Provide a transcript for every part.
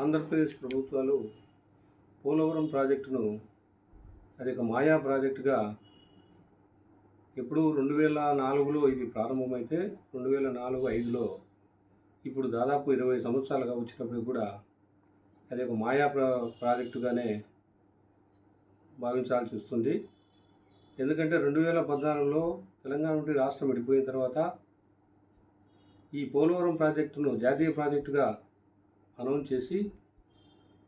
ఆంధ్రప్రదేశ్ ప్రభుత్వాలు పోలవరం ప్రాజెక్టును అది ఒక మాయా ప్రాజెక్టుగా ఎప్పుడు రెండు వేల నాలుగులో ఇది ప్రారంభమైతే రెండు వేల నాలుగు ఐదులో ఇప్పుడు దాదాపు ఇరవై సంవత్సరాలుగా వచ్చినప్పుడు కూడా అది ఒక మాయా ప్రా ప్రాజెక్టుగానే భావించాల్సి వస్తుంది. ఎందుకంటే రెండు వేల పద్నాలుగులో తెలంగాణ నుండి రాష్ట్రం విడిపోయిన తర్వాత ఈ పోలవరం ప్రాజెక్టును జాతీయ ప్రాజెక్టుగా అనౌన్స్ చేసి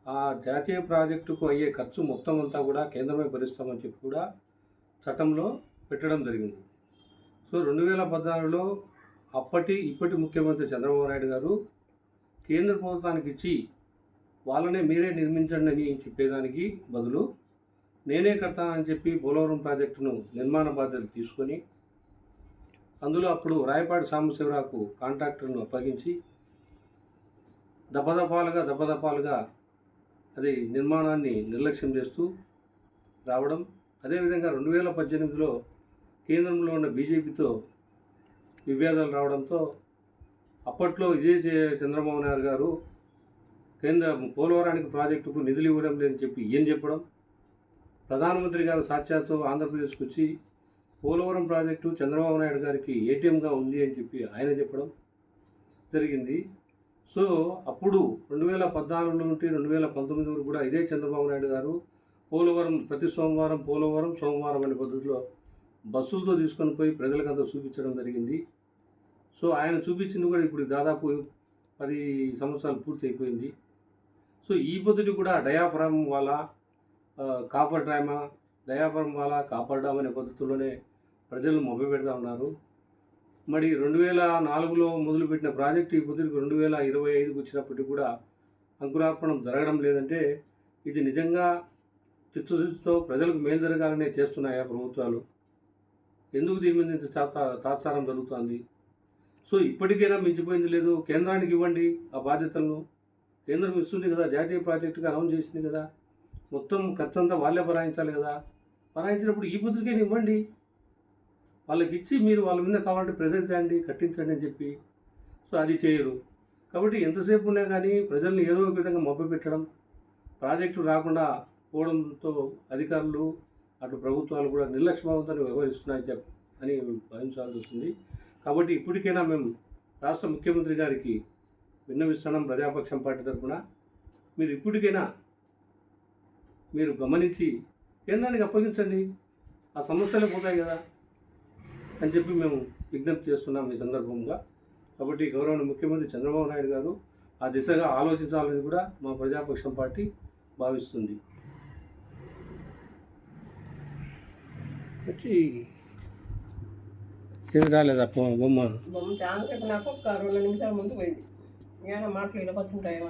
ఆ జాతీయ ప్రాజెక్టుకు అయ్యే ఖర్చు మొత్తం అంతా కూడా కేంద్రమే భరిస్తామని చెప్పి కూడా చట్టంలో పెట్టడం జరిగింది. సో రెండు వేల పద్నాలుగులో అప్పటి ఇప్పటి ముఖ్యమంత్రి చంద్రబాబు నాయుడు గారు కేంద్ర ప్రభుత్వానికి ఇచ్చి వాళ్ళనే మీరే నిర్మించండి అని చెప్పేదానికి బదులు నేనే కడతానని చెప్పి పోలవరం ప్రాజెక్టును నిర్మాణ బాధ్యత తీసుకొని అందులో అప్పుడు రాయపాటి సాంబశివరావుకు కాంట్రాక్టర్ను అప్పగించి దపదపాలుగా దపదపాలుగా అది నిర్మాణాన్ని నిర్లక్ష్యం చేస్తూ రావడం. అదేవిధంగా రెండు వేల పద్దెనిమిదిలో కేంద్రంలో ఉన్న బీజేపీతో విభేదాలు రావడంతో అప్పట్లో ఇదే చే- చంద్రబాబు నాయుడు గారు కేంద్ర పోలవరానికి ప్రాజెక్టుకు నిధులు ఇవ్వడం లేదని చెప్పి ఏం చెప్పడం? ప్రధానమంత్రి గారు సాక్షాత్తు ఆంధ్రప్రదేశ్కి వచ్చి పోలవరం ప్రాజెక్టు చంద్రబాబు నాయుడు గారికి ఏటీఎంగా ఉంది అని చెప్పి ఆయన చెప్పడం జరిగింది. సో అప్పుడు రెండు వేల పద్నాలుగు నుండి రెండు వేల పంతొమ్మిది వరకు కూడా ఇదే చంద్రబాబు నాయుడు గారు పోలవరం ప్రతి సోమవారం పోలవరం సోమవారం అనే పద్ధతిలో బస్సులతో తీసుకొని పోయి ప్రజలకంతా చూపించడం జరిగింది. సో ఆయన చూపించింది కూడా ఇప్పుడు దాదాపు పది సంవత్సరాలు పూర్తి అయిపోయింది. సో ఈ పద్ధతి కూడా డయాఫ్రామ్ వాళ్ళ కాపర్ డ్రామా డయాఫ్రామ్ వాళ్ళ కాపర్ డామ్ అనే పద్ధతిలోనే ప్రజలు మొబ్బ పెడతా ఉన్నారు. మరి రెండు వేల నాలుగులో మొదలుపెట్టిన ప్రాజెక్టు ఈ పొద్దుకు రెండు వేల ఇరవై ఐదుకి వచ్చినప్పటికీ కూడా అంకురార్పణం జరగడం లేదంటే ఇది నిజంగా చిత్తశుద్ధితో ప్రజలకు మేలు జరగాలనే చేస్తున్నాయా ప్రభుత్వాలు? ఎందుకు దీని మీద ఇంత తాత్సారం జరుగుతుంది? సో ఇప్పటికైనా మించిపోయింది లేదు. కేంద్రానికి ఇవ్వండి ఆ బాధ్యతలను. కేంద్రం ఇస్తుంది కదా జాతీయ ప్రాజెక్టుగా అనౌన్స్ చేసింది కదా. మొత్తం ఖర్చంతా వాళ్ళే భరాయించాలి కదా. భరాయించినప్పుడు ఈ బుద్ధులకైనా ఇవ్వండి. వాళ్ళకి ఇచ్చి మీరు వాళ్ళ మీద కావాలంటే ప్రెజర్ చేయండి కట్టించండి అని చెప్పి. సో అది చేయరు. కాబట్టి ఎంతసేపు ఉన్నా కానీ ప్రజల్ని ఏదో ఒక విధంగా మభ్యపెట్టడం ప్రాజెక్టు రాకుండా పోవడంతో అధికారులు అటు ప్రభుత్వాలు కూడా నిర్లక్ష్యభావంతో వ్యవహరిస్తున్నాయని చెప్ అని భావించాల్సి వస్తుంది కాబట్టి ఇప్పటికైనా మేము రాష్ట్ర ముఖ్యమంత్రి గారికి విన్నవిస్తున్నాం ప్రజాపక్షం పార్టీ తరఫున. మీరు ఇప్పటికైనా మీరు గమనించి కేంద్రానికి అప్పగించండి. ఆ సమస్యలు పోతాయి కదా. అని చెప్పి మేము విజ్ఞప్తి చేస్తున్నాం ఈ సందర్భంగా. కాబట్టి గౌరవ ముఖ్యమంత్రి చంద్రబాబు నాయుడు గారు ఆ దిశగా ఆలోచించాలని కూడా మా ప్రజాపక్షం పార్టీ భావిస్తుంది. ఏమి రాలేదా? బొమ్మ బొమ్మ. నాకు ఒక రెండు నిమిషాల ముందు పోయింది. ఏమైనా మాటలు ఇలా పడుతుంటాయేమో